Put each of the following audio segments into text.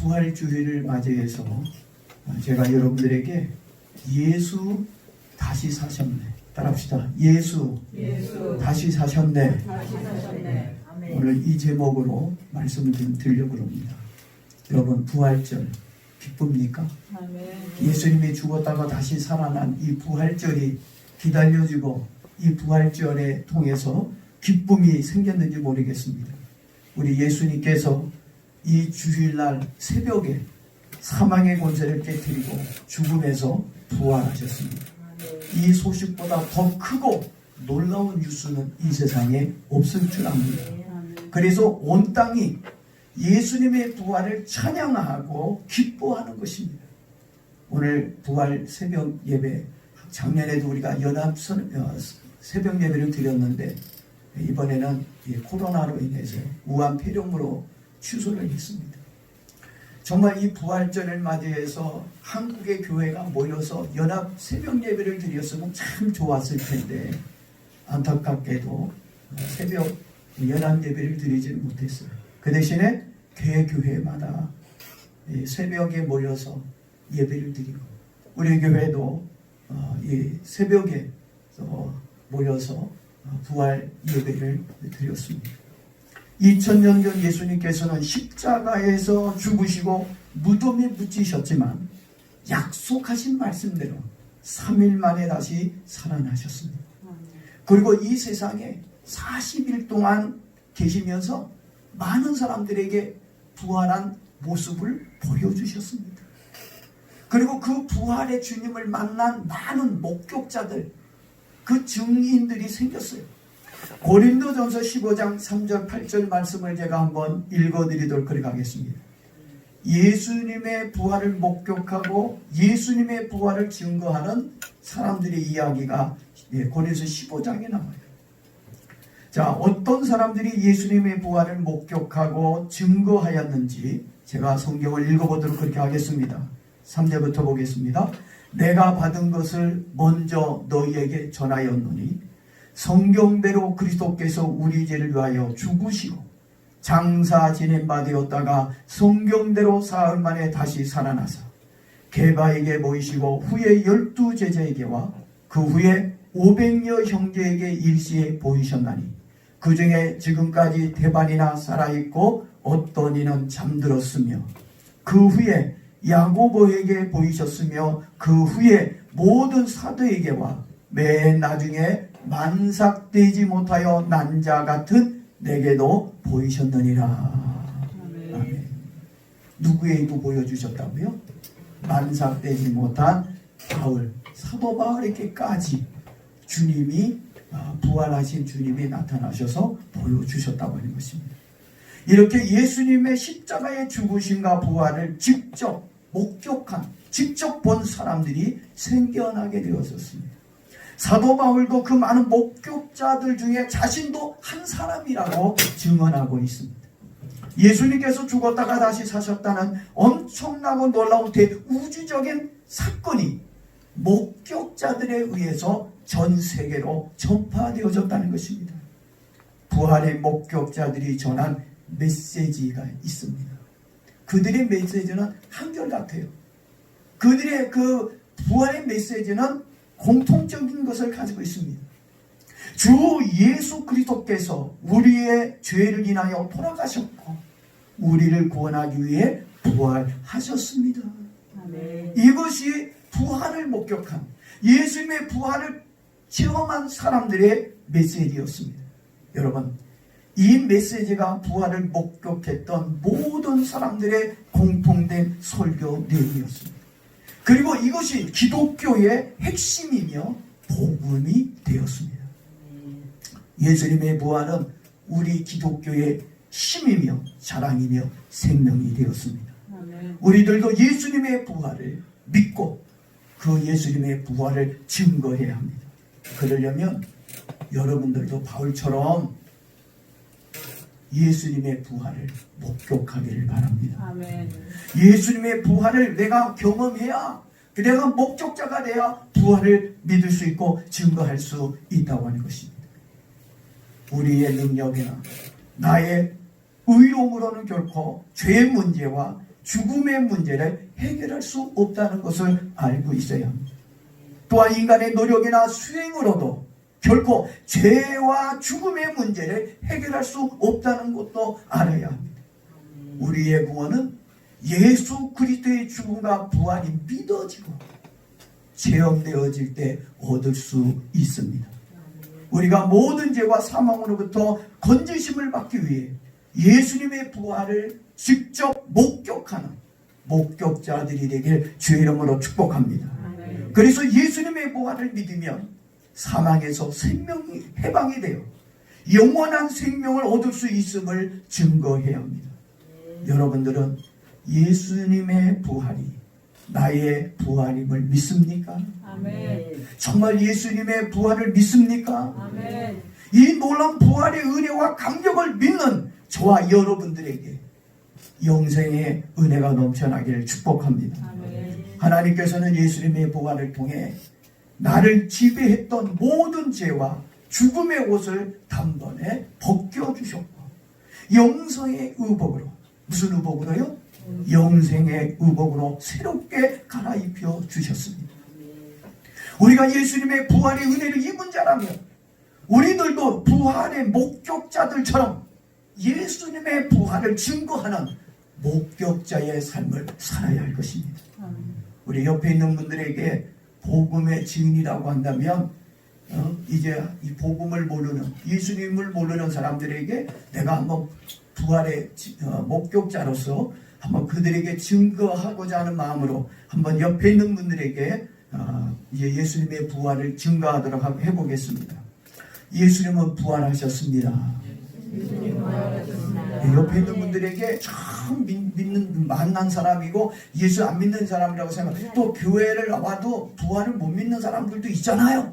부활주의를 맞이해서 제가 여러분들에게 예수 다시 사셨네. 따라합시다. 예수 예수 다시 사셨네. 다시 사셨네. 오늘 이 제목으로 말씀을 좀 드리려고 합니다. 여러분 부활절 기쁩니까? 아멘. 예수님이 죽었다가 다시 살아난 이 부활절이 기다려지고 이 부활절에 통해서 기쁨이 생겼는지 모르겠습니다. 우리 예수님께서 이 주일날 새벽에 사망의 권세를 깨뜨리고 죽음에서 부활하셨습니다. 이 소식보다 더 크고 놀라운 뉴스는 이 세상에 없을 줄 압니다. 그래서 온 땅이 예수님의 부활을 찬양하고 기뻐하는 것입니다. 오늘 부활 새벽 예배 작년에도 우리가 연합 선- 어, 새벽 예배를 드렸는데 이번에는 이 코로나로 인해서 우한 폐렴으로 취소를 했습니다. 정말 이 부활절을 맞이해서 한국의 교회가 모여서 연합 새벽 예배를 드렸으면 참 좋았을 텐데 안타깝게도 새벽 연합 예배를 드리지 못했어요. 그 대신에 개 교회마다 이 새벽에 모여서 예배를 드리고 우리 교회도 어, 이 새벽에 어, 모여서 어, 부활 예배를 드렸습니다. 2000년 전 예수님께서는 십자가에서 죽으시고 무덤에 묻히셨지만 약속하신 말씀대로 3일 만에 다시 살아나셨습니다. 그리고 이 세상에 40일 동안 계시면서 많은 사람들에게 부활한 모습을 보여주셨습니다. 그리고 그 부활의 주님을 만난 많은 목격자들, 그 증인들이 생겼어요. 고린도전서 15장 3절 8절 말씀을 제가 한번 읽어드리도록 그렇게 하겠습니다. 예수님의 부활을 목격하고 예수님의 부활을 증거하는 사람들의 이야기가 예, 고린도서 15장에 나와요. 자, 어떤 사람들이 예수님의 부활을 목격하고 증거하였는지 제가 성경을 읽어보도록 그렇게 하겠습니다. 3절부터 보겠습니다. 내가 받은 것을 먼저 너희에게 전하였노니 성경대로 그리스도께서 우리 죄를 위하여 죽으시고 장사 지낸 바 되었다가 성경대로 사흘 만에 다시 살아나서 개바에게 보이시고 후에 열두 제자에게와 그 후에 오백여 형제에게 일시에 보이셨나니 그 중에 지금까지 대반이나 살아있고 어떤 이는 잠들었으며 그 후에 야고보에게 보이셨으며 그 후에 모든 사도에게와 맨 나중에 만삭되지 못하여 난자 같은 내게도 보이셨느니라. 아멘. 누구에게도 보여주셨다고요? 만삭되지 못한 바울, 사도 바울에게까지 주님이 아, 부활하신 주님이 나타나셔서 보여주셨다고 하는 것입니다. 이렇게 예수님의 십자가의 죽으심과 부활을 직접 목격한, 직접 본 사람들이 생겨나게 되었었습니다. 사도 바울도 그 많은 목격자들 중에 자신도 한 사람이라고 증언하고 있습니다. 예수님께서 죽었다가 다시 사셨다는 엄청나고 놀라운 대우주적인 사건이 목격자들에 의해서 전 세계로 전파되어졌다는 것입니다. 부활의 목격자들이 전한 메시지가 있습니다. 그들의 메시지는 한결같아요. 그들의 그 부활의 메시지는 공통적인 것을 가지고 있습니다. 주 예수 그리스도께서 우리의 죄를 인하여 돌아가셨고 우리를 구원하기 위해 부활하셨습니다. 아멘. 이것이 부활을 목격한 예수님의 부활을 체험한 사람들의 메시지였습니다. 여러분, 이 메시지가 부활을 목격했던 모든 사람들의 공통된 설교 내용이었습니다. 그리고 이것이 기독교의 핵심이며 복음이 되었습니다. 예수님의 부활은 우리 기독교의 힘이며 자랑이며 생명이 되었습니다. 우리들도 예수님의 부활을 믿고 그 예수님의 부활을 증거해야 합니다. 그러려면 여러분들도 바울처럼 예수님의 부활을 목격하기를 바랍니다. 아멘. 예수님의 부활을 내가 경험해야 내가 목격자가 돼야 부활을 믿을 수 있고 증거할 수 있다고 하는 것입니다. 우리의 능력이나 나의 의로움으로는 결코 죄의 문제와 죽음의 문제를 해결할 수 없다는 것을 알고 있어야 합니다. 또한 인간의 노력이나 수행으로도 결코 죄와 죽음의 문제를 해결할 수 없다는 것도 알아야 합니다. 우리의 구원은 예수 그리스도의 죽음과 부활이 믿어지고 체험되어질 때 얻을 수 있습니다. 우리가 모든 죄와 사망으로부터 건지심을 받기 위해 예수님의 부활을 직접 목격하는 목격자들이 되길 주의 이름으로 축복합니다. 그래서 예수님의 부활을 믿으면 사망에서 생명이 해방이 되어 영원한 생명을 얻을 수 있음을 증거해야 합니다. 여러분들은 예수님의 부활이 나의 부활임을 믿습니까? 아멘. 정말 예수님의 부활을 믿습니까? 아멘. 이 놀라운 부활의 은혜와 감격을 믿는 저와 여러분들에게 영생의 은혜가 넘쳐나기를 축복합니다. 아멘. 하나님께서는 예수님의 부활을 통해 나를 지배했던 모든 죄와 죽음의 옷을 단번에 벗겨주셨고 영성의 의복으로 무슨 의복으로요? 영생의 의복으로 새롭게 갈아입혀 주셨습니다. 우리가 예수님의 부활의 은혜를 입은 자라면 우리들도 부활의 목격자들처럼 예수님의 부활을 증거하는 목격자의 삶을 살아야 할 것입니다. 우리 옆에 있는 분들에게 복음의 증인이라고 한다면 어, 이제 이 복음을 모르는 예수님을 모르는 사람들에게 내가 한번 부활의 지- 어, 목격자로서 한번 그들에게 증거하고자 하는 마음으로 한번 옆에 있는 분들에게 어, 이제 예수님의 부활을 증거하도록 하- 해보겠습니다. 예수님은 부활하셨습니다. 네, 옆에 있는 분들에게 참 믿- 믿는 만난 사람이고 예수 안 믿는 사람이라고 생각. 또 교회를 와도 부활을 못 믿는 사람들도 있잖아요.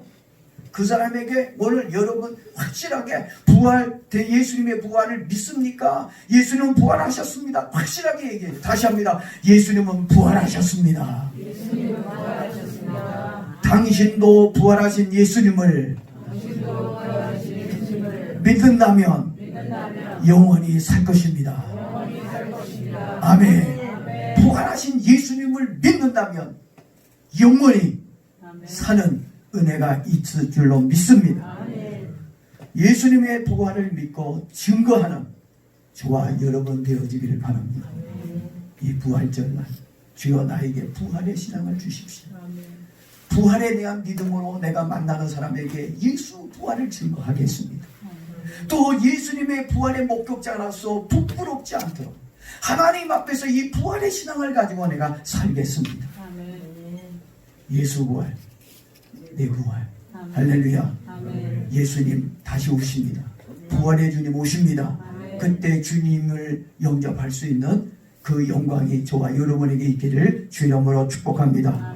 그 사람에게 오늘 여러분 확실하게 부활 대 예수님의 부활을 믿습니까? 예수님은 부활하셨습니다. 확실하게 얘기해요. 다시 합니다. 예수님은 부활하셨습니다. 예수님은 부활하셨습니다. 당신도 부활하신 예수님을 당신도 부활하신 예수님을 믿는다면 믿는다면 영원히 살 것입니다. 아멘. 부활하신 예수님을 믿는다면 영원히. 사는 은혜가 있을 줄로 믿습니다. 예수님의 부활을 믿고 증거하는 저와 여러분 되어지기를 바랍니다. 이 부활절날 주여 나에게 부활의 신앙을 주십시오. 부활에 대한 믿음으로 내가 만나는 사람에게 예수 부활을 증거하겠습니다. 또 예수님의 부활의 목격자로서 부끄럽지 않도록 하나님 앞에서 이 부활의 신앙을 가지고 내가 살겠습니다. 아멘. 예수 부활, 내 부활. 아멘. 할렐루야. 아멘. 예수님 다시 오십니다. 부활의 주님 오십니다. 아멘. 그때 주님을 영접할 수 있는 그 영광이 저와 여러분에게 있기를 주의 이름으로 축복합니다.